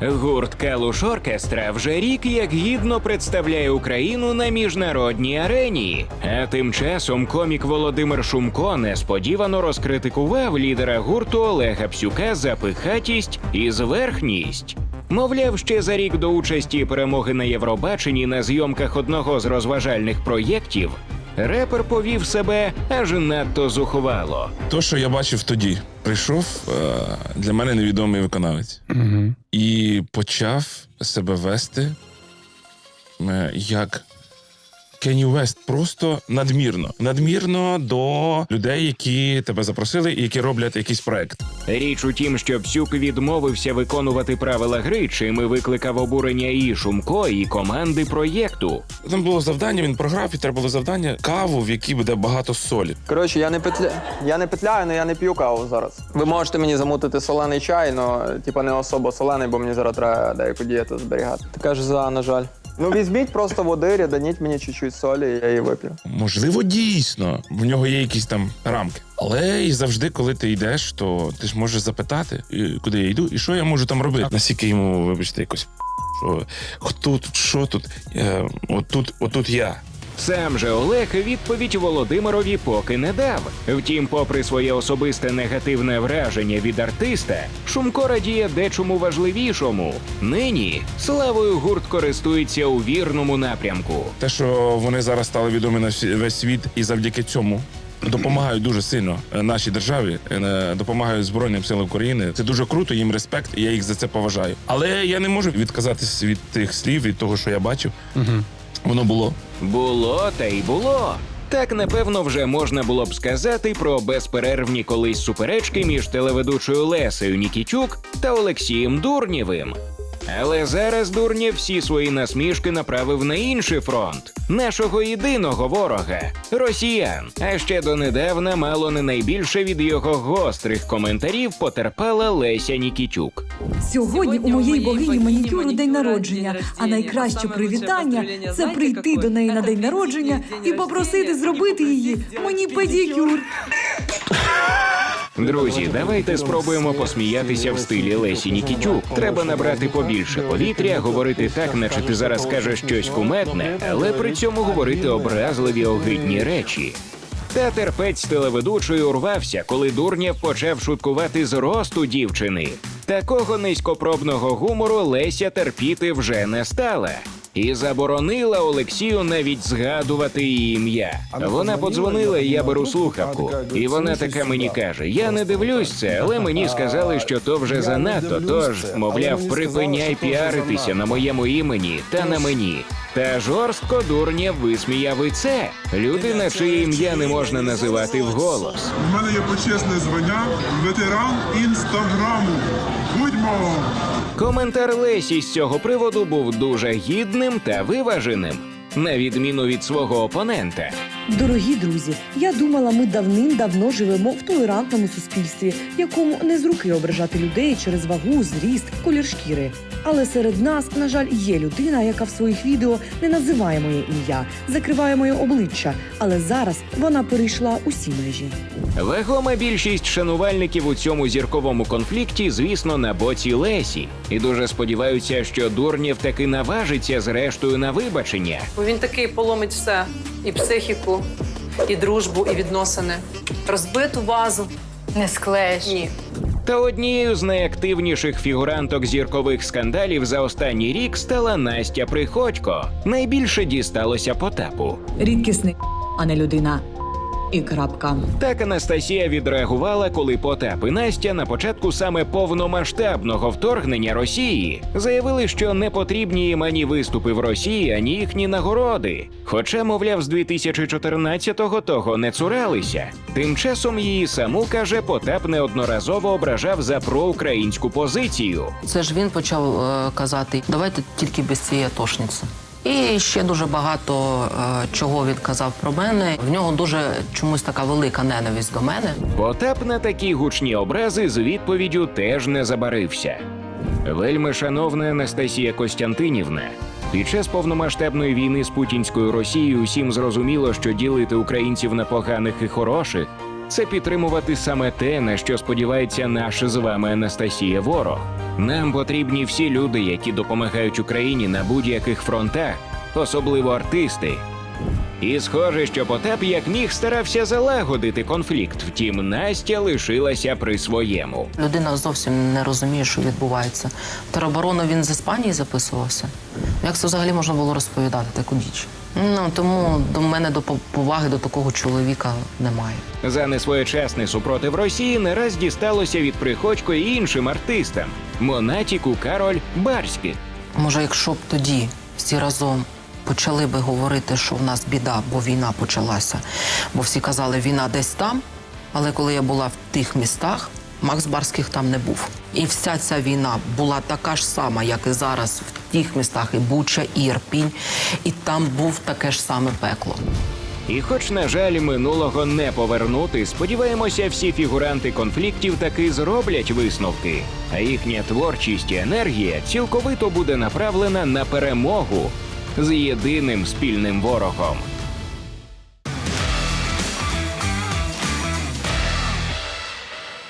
Гурт Калуш Оркестра вже рік як гідно представляє Україну на міжнародній арені. А тим часом комік Володимир Шумко несподівано розкритикував лідера гурту Олега Псюка за пихатість і зверхність. Мовляв, ще за рік до участі перемоги на Євробаченні на зйомках одного з розважальних проєктів репер повів себе аж надто зухвало. То, що я бачив тоді, прийшов е, для мене невідомий виконавець і почав себе вести е, як Кенні Вест, просто надмірно. Надмірно до людей, які тебе запросили і які роблять якийсь проект. Річ у тім, що Псюк відмовився виконувати правила гри, чим і викликав обурення і Шумко, і команди проєкту. Там було завдання, він програв, і треба було завдання каву, в якій буде багато солі. Коротше, я не петля... я не петляю, але я не п'ю каву зараз. Ви можете мені замутити солений чай, але типа не особо солений, бо мені зараз треба деяку дієту зберігати. Така ж за, на жаль. Ну візьміть просто води, ряданіть мені чуть-чуть солі, і я її вип'ю. Можливо, дійсно в нього є якісь там рамки. Але і завжди, коли ти йдеш, то ти ж можеш запитати, і куди я йду, і що я можу там робити. Наскільки йому, вибачте, якось що хто тут, що тут, е, отут, отут я. Сам же Олег відповідь Володимирові поки не дав. Втім, попри своє особисте негативне враження від артиста, Шумко радіє дечому важливішому. Нині славою гурт користується у вірному напрямку. Те, що вони зараз стали відомі на весь світ, і завдяки цьому. Допомагають дуже сильно е, нашій державі, е, допомагають Збройним силам України. Це дуже круто, їм респект, і я їх за це поважаю. Але я не можу відказатись від тих слів, від того, що я бачив. Воно було. Було та й було. Так напевно вже можна було б сказати про безперервні колись суперечки між телеведучою Лесею Нікітюк та Олексієм Дурнєвим. Але зараз Дурнєв всі свої насмішки направив на інший фронт нашого єдиного ворога росіян. А ще донедавна мало не найбільше від його гострих коментарів потерпала Леся Нікітюк. Сьогодні у моєї богині манікюру день народження, а найкраще привітання це прийти до неї на день народження і попросити зробити її мені педикюр. Друзі, давайте спробуємо посміятися в стилі Лесі Нікітюк. Треба набрати побільше повітря, говорити так, наче ти зараз скажеш щось кумедне, але при цьому говорити образливі огидні речі. Та терпець телеведучої урвався, коли Дурнєв почав шуткувати з росту дівчини. Такого низькопробного гумору Леся терпіти вже не стала. І заборонила Олексію навіть згадувати її ім'я. Вона подзвонила, і я беру слухавку. І вона така мені каже: Я не дивлюсь це, але мені сказали, що то вже занадто. Тож, мовляв, припиняй піаритися на моєму імені та на мені. Та жорстко дурня висміяв і це. Людина, чиє ім'я не можна називати вголос. У мене є почесне звання ветеран інстаграму. Будьмо! Коментар Лесі з цього приводу був дуже гідним та виваженим, на відміну від свого опонента. Дорогі друзі, я думала, ми давним-давно живемо в толерантному суспільстві, якому не з руки ображати людей через вагу, зріст, колір шкіри. Але серед нас, на жаль, є людина, яка в своїх відео не називає моє ім'я, закриває моє обличчя. Але зараз вона перейшла усі межі. Вагома більшість шанувальників у цьому зірковому конфлікті, звісно, на боці Лесі, і дуже сподіваються, що Дурнєв таки наважиться зрештою на вибачення. Бо він такий поломить все: і психіку, і дружбу, і відносини. Розбиту вазу. Не склеєш. Ні. Та однією з найактивніших фігуранток зіркових скандалів за останній рік стала Настя Приходько. Найбільше дісталося Потапу. Рідкісний, а не людина. І крапка. Так Анастасія відреагувала, коли Потап і Настя на початку саме повномасштабного вторгнення Росії заявили, що не потрібні їм ані виступи в Росії, ані їхні нагороди. Хоча, мовляв, з 2014-го того не цуралися. Тим часом її саму каже, Потап неодноразово ображав за проукраїнську позицію. Це ж він почав е, казати: давайте тільки без цієї атошниці. І ще дуже багато е, чого він казав про мене. В нього дуже чомусь така велика ненависть до мене. Потап на такі гучні образи з відповіддю теж не забарився. Вельми шановна Анастасія Костянтинівна. Під час повномасштабної війни з путінською Росією усім зрозуміло, що ділити українців на поганих і хороших це підтримувати саме те, на що сподівається наш з вами Анастасія Ворог. Нам потрібні всі люди, які допомагають Україні на будь-яких фронтах, особливо артисти. І схоже, що Потап як міг старався залагодити конфлікт. Втім, Настя лишилася при своєму. Людина зовсім не розуміє, що відбувається. Тероборону він з Іспанії записувався. Як це взагалі можна було розповідати таку діч? Ну тому до мене до поваги до такого чоловіка немає. За несвоєчасний супротив Росії не раз дісталося від Приходько і іншим артистам Монатіку, Кароль, Барські. Може, якщо б тоді всі разом почали би говорити, що в нас біда, бо війна почалася. Бо всі казали, війна десь там. Але коли я була в тих містах, Макс Барських там не був. І вся ця війна була така ж сама, як і зараз в тих містах, і Буча, і Ірпінь, і там був таке ж саме пекло. І, хоч, на жаль, минулого не повернути, сподіваємося, всі фігуранти конфліктів таки зроблять висновки, а їхня творчість і енергія цілковито буде направлена на перемогу з єдиним спільним ворогом